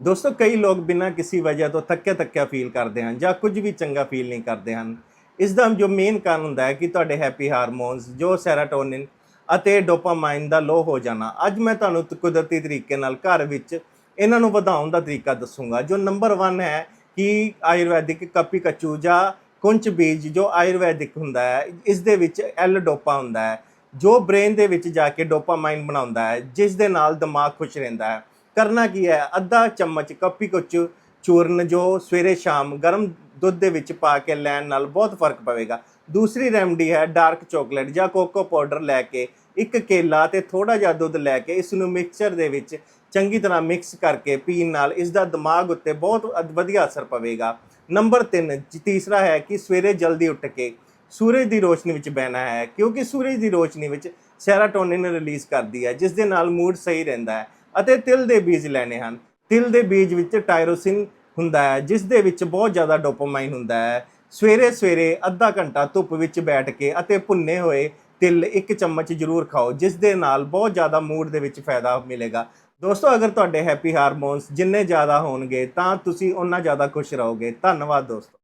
ਦੋਸਤੋ, ਕਈ ਲੋਕ ਬਿਨਾਂ ਕਿਸੇ ਵਜ੍ਹਾ ਤੋਂ ਥੱਕਿਆ ਥੱਕਿਆ ਫੀਲ ਕਰਦੇ ਹਨ ਜਾਂ ਕੁਝ ਵੀ ਚੰਗਾ ਫੀਲ ਨਹੀਂ ਕਰਦੇ ਹਨ। ਇਸ ਦਾ ਜੋ ਮੇਨ ਕਾਰਨ ਹੁੰਦਾ ਹੈ ਕਿ ਤੁਹਾਡੇ ਹੈਪੀ ਹਾਰਮੋਨਸ ਜੋ ਸੈਰਾਟੋਨਿਨ ਅਤੇ ਡੋਪਾਮਾਈਨ ਦਾ ਲੋ ਹੋ ਜਾਣਾ, ਅੱਜ ਮੈਂ ਤੁਹਾਨੂੰ ਕੁਦਰਤੀ ਤਰੀਕੇ ਨਾਲ ਘਰ ਵਿੱਚ ਇਹਨਾਂ ਨੂੰ ਵਧਾਉਣ ਦਾ ਤਰੀਕਾ ਦੱਸੂਗਾ। ਜੋ ਨੰਬਰ 1 ਹੈ ਕਿ ਆਯੁਰਵੈਦਿਕ ਕਪੀ ਕਚੂ ਜਾਂ ਕੁੰਚ ਬੀਜ ਜੋ ਆਯੁਰਵੈਦਿਕ ਹੁੰਦਾ ਹੈ, ਇਸ ਦੇ ਵਿੱਚ ਐਲ ਡੋਪਾ ਹੁੰਦਾ ਹੈ, ਜੋ ਬ੍ਰੇਨ ਦੇ ਵਿੱਚ ਜਾ ਕੇ ਡੋਪਾਮਾਈਨ ਬਣਾਉਂਦਾ ਹੈ, ਜਿਸ ਦੇ ਨਾਲ ਦਿਮਾਗ ਖੁਸ਼ ਰਹਿੰਦਾ ਹੈ। ਕਰਨਾ ਕੀ ਹੈ? ਅੱਧਾ ਚਮਚ ਕੱਪੀ ਕਚੂ ਚੂਰਨ ਜੋ ਸਵੇਰੇ ਸ਼ਾਮ ਗਰਮ ਦੁੱਧ ਦੇ ਵਿੱਚ ਪਾ ਕੇ ਲੈਣ ਨਾਲ ਬਹੁਤ ਫ਼ਰਕ ਪਵੇਗਾ। ਦੂਸਰੀ ਰੈਮਡੀ ਹੈ ਡਾਰਕ ਚਾਕਲੇਟ ਜਾਂ ਕੋਕੋ ਪਾਊਡਰ ਲੈ ਕੇ ਇੱਕ ਕੇਲਾ ਤੇ ਥੋੜਾ ਜਿਹਾ ਦੁੱਧ ਲੈ ਕੇ ਇਸ ਨੂੰ ਮਿਕਸਚਰ ਦੇ ਵਿੱਚ ਚੰਗੀ ਤਰ੍ਹਾਂ ਮਿਕਸ ਕਰਕੇ ਪੀਣ ਨਾਲ ਇਸ ਦਾ ਦਿਮਾਗ ਉੱਤੇ ਬਹੁਤ ਵਧੀਆ ਅਸਰ ਪਵੇਗਾ। ਨੰਬਰ 3 ਤੀਸਰਾ ਹੈ ਕਿ ਸਵੇਰੇ ਜਲਦੀ ਉੱਠ ਕੇ ਸੂਰਜ ਦੀ ਰੋਸ਼ਨੀ ਵਿੱਚ ਬਹਿਣਾ ਹੈ, ਕਿਉਂਕਿ ਸੂਰਜ ਦੀ ਰੋਸ਼ਨੀ ਵਿੱਚ ਸੈਰਾਟੋਨਿਨ ਰਿਲੀਜ਼ ਕਰਦੀ ਹੈ, ਜਿਸ ਦੇ ਨਾਲ ਮੂਡ ਸਹੀ ਰਹਿੰਦਾ ਹੈ। ਅਤੇ ਤਿਲ ਦੇ ਬੀਜ ਲੈਣੇ ਹਨ। ਤਿਲ ਦੇ ਬੀਜ ਵਿੱਚ ਟਾਇਰੋਸਿਨ ਹੁੰਦਾ ਹੈ, ਜਿਸ ਦੇ ਵਿੱਚ ਬਹੁਤ ਜ਼ਿਆਦਾ ਡੋਪਾਮਾਈਨ ਹੁੰਦਾ ਹੈ। ਸਵੇਰੇ ਸਵੇਰੇ ਅੱਧਾ ਘੰਟਾ ਧੁੱਪ ਵਿੱਚ ਬੈਠ ਕੇ ਅਤੇ ਭੁੰਨੇ ਹੋਏ ਤਿਲ ਇੱਕ ਚਮਚ ਜ਼ਰੂਰ ਖਾਓ, ਜਿਸ ਦੇ ਨਾਲ ਬਹੁਤ ਜ਼ਿਆਦਾ ਮੂਡ ਦੇ ਵਿੱਚ ਫਾਇਦਾ ਮਿਲੇਗਾ। ਦੋਸਤੋ, ਅਗਰ ਤੁਹਾਡੇ ਹੈਪੀ ਹਾਰਮੋਨਸ ਜਿੰਨੇ ਜ਼ਿਆਦਾ ਹੋਣਗੇ, ਤਾਂ ਤੁਸੀਂ ਉਨਾ ਜ਼ਿਆਦਾ ਖੁਸ਼ ਰਹੋਗੇ। ਧੰਨਵਾਦ ਦੋਸਤੋ।